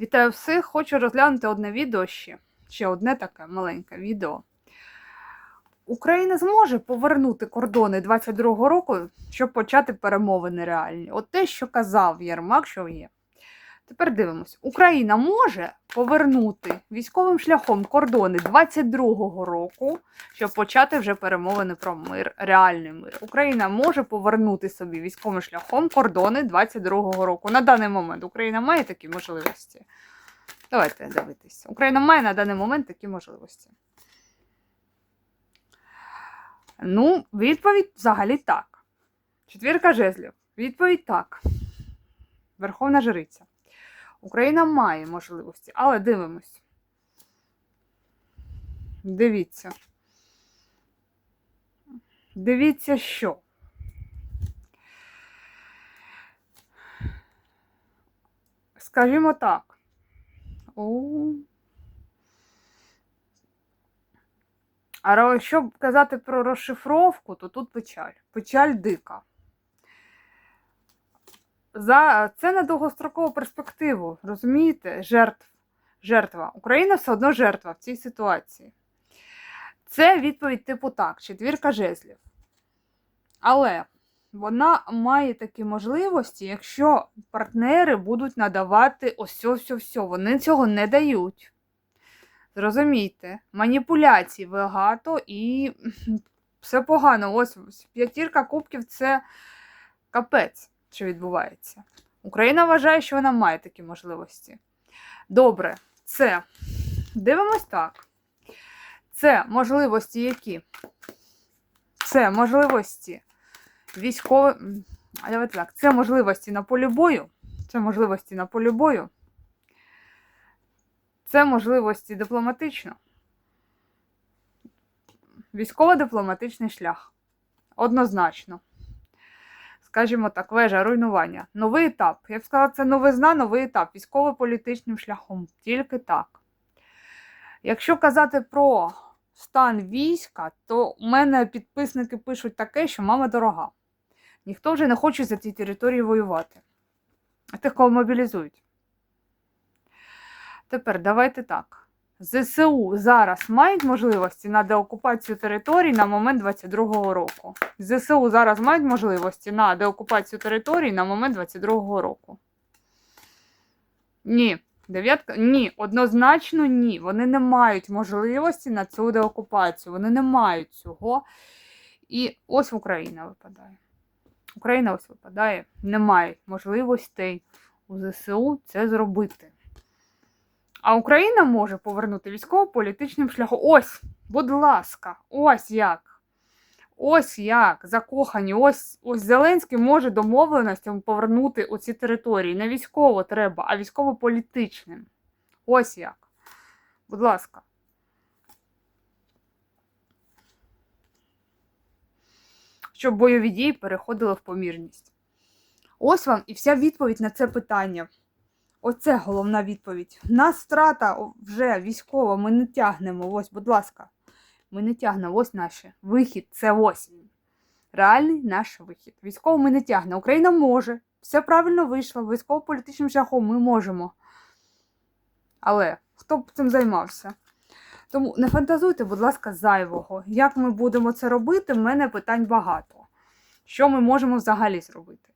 Вітаю всіх! Хочу розглянути одне відео ще. Ще одне таке маленьке відео. Україна зможе повернути кордони 22-го року, щоб почати перемовини реальні. От те, що казав Єрмак, що є. Тепер дивимось. Україна може повернути військовим шляхом кордони 22-го року, щоб почати вже перемовини про мир, реальний мир. Україна може повернути собі військовим шляхом кордони 22-го року. На даний момент Україна має такі можливості. Давайте дивитись. Україна має на даний момент такі можливості. Ну, відповідь взагалі так. Четвірка жезлів. Відповідь так. Верховна жриця. Україна має можливості, але дивимось. Дивіться. Дивіться, що. Скажімо так. О. А якщо казати про розшифровку, то тут печаль. Печаль дика. За це на довгострокову перспективу, розумієте? Жертв. Жертва. Україна все одно жертва в цій ситуації. Це відповідь типу так, четвірка жезлів. Але вона має такі можливості, якщо партнери будуть надавати ось все все Вони цього не дають. Зрозумійте, маніпуляцій багато і все погано. Ось п'ятірка кубків це капець, що відбувається. Україна вважає, що вона має такі можливості. Добре, це дивимось так. Це можливості які? Це можливості військові. Так. Це можливості на полі бою. Це можливості на полі бою. Це можливості дипломатично. Військово-дипломатичний шлях. Однозначно. Скажімо так, вежа руйнування. Новий етап. Я б сказала, це новизна, новий етап. Військово-політичним шляхом. Тільки так. Якщо казати про стан війська, то у мене підписники пишуть таке, що мама дорога. Ніхто вже не хоче за ці території воювати. Тих, кого мобілізують. Тепер давайте так. ЗСУ зараз мають можливості на деокупацію територій на момент 22-го року. ЗСУ зараз мають можливості на деокупацію територій на момент 22-го року. Ні. Дев'ятка? Ні, однозначно ні. Вони не мають можливості на цю деокупацію. Вони не мають цього. І ось Україна випадає. Україна ось випадає, не має можливостей у ЗСУ це зробити. А Україна може повернути військово-політичним шляхом. Ось, будь ласка, ось як. Ось як. Закохані. Ось ось Зеленський може домовленостям повернути оці території. Не військово треба, а військово-політичним. Ось як. Будь ласка. Щоб бойові дії переходили в помірність. Ось вам і вся відповідь на це питання. Оце головна відповідь. У нас страта о, вже військова, ми не тягнемо. Ось, будь ласка, ми не тягнемо. Ось наш вихід. Це ось. Реальний наш вихід. Військово ми не тягнемо. Україна може. Все правильно вийшло. Військово-політичним шляхом ми можемо. Але хто б цим займався? Тому не фантазуйте, будь ласка, зайвого. Як ми будемо це робити, в мене питань багато. Що ми можемо взагалі зробити?